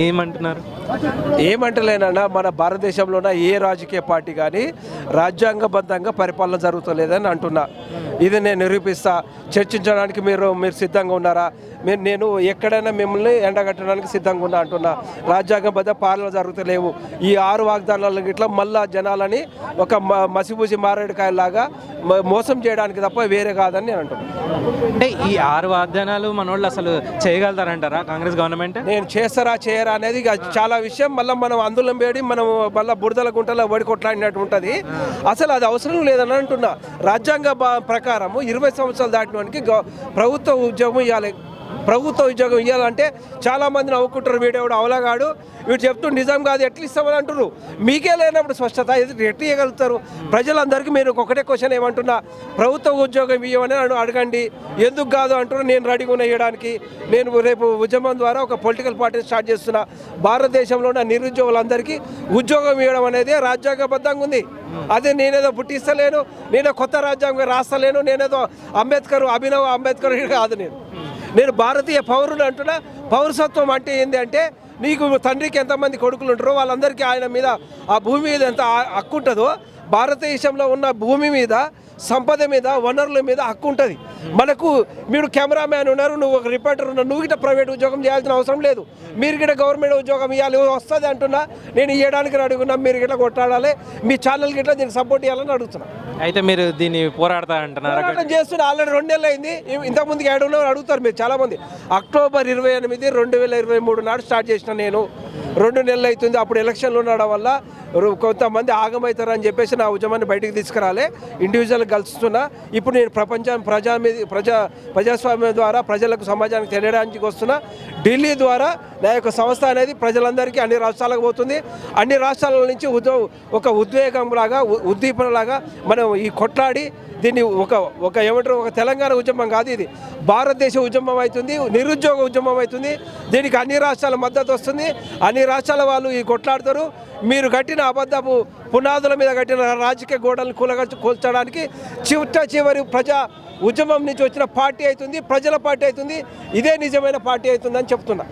ఏమంటున్నారు? ఏమంటలేనన్నా మన భారతదేశంలో ఏ రాజకీయ పార్టీ కానీ రాజ్యాంగబద్ధంగా పరిపాలన జరుగుతలేదని అంటున్నా. ఇది నేను నిరూపిస్తా. చర్చించడానికి మీరు మీరు సిద్ధంగా ఉన్నారా? మీరు నేను ఎక్కడైనా మిమ్మల్ని ఎండగట్టడానికి సిద్ధంగా ఉన్నా అంటున్నా. రాజ్యాంగబద్ధ పాలన జరుగుతలేవు. ఈ ఆరు వాగ్దానాల గిట్ల మళ్ళా జనాలని ఒక మ- మసిపూసి మారేడుకాయలాగా మోసం చేయడానికి తప్ప వేరే కాదని నేను అంటున్నాను అంటే ఈ ఆరు వాగ్దానాలు మన వాళ్ళు అసలు చేయగలుగుతారంటారా కాంగ్రెస్ గవర్నమెంట్? నేను చేస్తారా చేయరా అనేది చాలా విషయం. మళ్ళీ మనం అందులో వేడి మనం మళ్ళీ బురదల గుంటలో వడి కొట్లాడినట్టు ఉంటుంది. అసలు అది అవసరం లేదని అంటున్నా. రాజ్యాంగ ప్రకారము ఇరవై సంవత్సరాలు దాటినవానికి ప్రభుత్వ ఉద్యోగం ఇవ్వాలి ప్రభుత్వ ఉద్యోగం ఇవ్వాలంటే చాలా మంది నవ్వుకుంటారు వీడేవాడు అవలగాడు. వీడు చెప్తూ నిజం కాదు ఎట్లా ఇస్తామని అంటున్నారు మీకే లేనప్పుడు స్పష్టత ఎట్లా ఇవ్వగలుగుతారు ప్రజలందరికీ మీరు ఒకటే క్వశ్చన్ ఏమంటున్నా ప్రభుత్వ ఉద్యోగం ఇవ్వమని నన్ను అడగండి. ఎందుకు కాదు? అంటున్నారు నేను రెడీగా ఉన్నా ఇవ్వడానికి నేను రేపు ఉద్యమం ద్వారా ఒక పొలిటికల్ పార్టీ స్టార్ట్ చేస్తున్నా. భారతదేశంలో ఉన్న నిరుద్యోగులందరికీ ఉద్యోగం ఇవ్వడం అనేది రాజ్యాంగబద్ధంగా ఉంది. అదే నేనేదో పుట్టిస్తలేను నేనే కొత్త రాజ్యాంగం రాస్తలేను నేనేదో అంబేద్కర్ అభినవ్ అంబేద్కర్ కాదు నేను. నేను భారతీయ పౌరుడు అంటున్నా. పౌరసత్వం అంటే ఏంటి అంటే నీకు తండ్రికి ఎంతమంది కొడుకులు ఉంటారో వాళ్ళందరికీ ఆయన మీద ఆ భూమి మీద ఎంత హక్కు ఉంటుందో భారతదేశంలో ఉన్న భూమి మీద సంపద మీద వనరుల మీద హక్కు ఉంటుంది. మనకు మీరు కెమెరామ్యాన్ ఉన్నారు నువ్వు ఒక రిపోర్టర్ ఉన్నారు నువ్వు గిట్ట ప్రైవేట్ ఉద్యోగం చేయాల్సిన అవసరం లేదు. మీరు గిట్ట గవర్నమెంట్ ఉద్యోగం ఇవ్వాలి వస్తుంది అంటున్నా. నేను ఇవ్వడానికి అడుగున్నా మీరు గిట్ల కొట్టాడాలి మీ ఛానల్ గిట్ల దీనికి సపోర్ట్ ఇవ్వాలని అడుగుతున్నా. అయితే మీరు దీన్ని పోరాడతా అంటున్నారు పోరాటం చేస్తున్న ఆల్రెడీ రెండు నెలలు అయింది ఇంతకు ముందు ఏడు అడుగుతారు మీరు చాలా మంది అక్టోబర్ ఇరవై ఎనిమిది రెండు వేల ఇరవై మూడు నాడు స్టార్ట్ చేసిన నేను రెండు నెలలు అవుతుంది. అప్పుడు ఎలక్షన్లు ఉండడం వల్ల కొంతమంది ఆగమవుతారని చెప్పేసి నా ఉద్యమాన్ని బయటకు తీసుకురాలే. ఇండివిజువల్ కలుస్తున్నా. ఇప్పుడు నేను ప్రపంచం ప్రజా మీద ప్రజా ప్రజాస్వామ్యం ద్వారా ప్రజలకు సమాజానికి తెలియడానికి వస్తున్నా. ఢిల్లీ ద్వారా నా యొక్క సంస్థ అనేది ప్రజలందరికీ అన్ని రాష్ట్రాలకు పోతుంది. అన్ని రాష్ట్రాల నుంచి ఉద్యో ఒక ఉద్వేగం లాగా ఉద్దీపనలాగా మనం ఈ కొట్లాడి దీన్ని ఒక ఒక ఏమంటారు? ఒక తెలంగాణ ఉద్యమం కాదు ఇది. భారతదేశ ఉద్యమం అవుతుంది. నిరుద్యోగ ఉద్యమం అవుతుంది. దీనికి అన్ని రాష్ట్రాల మద్దతు వస్తుంది. అన్ని రాష్ట్రాల వాళ్ళు ఈ కొట్లాడతారు. మీరు కట్టిన అబద్ధపు పునాదుల మీద కట్టిన రాజకీయ గోడలను కూలగ కూల్చడానికి చివట చివరి ప్రజా ఉద్యమం నుంచి వచ్చిన పార్టీ అవుతుంది ప్రజల పార్టీ అవుతుంది. ఇదే నిజమైన పార్టీ అవుతుందని చెప్తున్నా.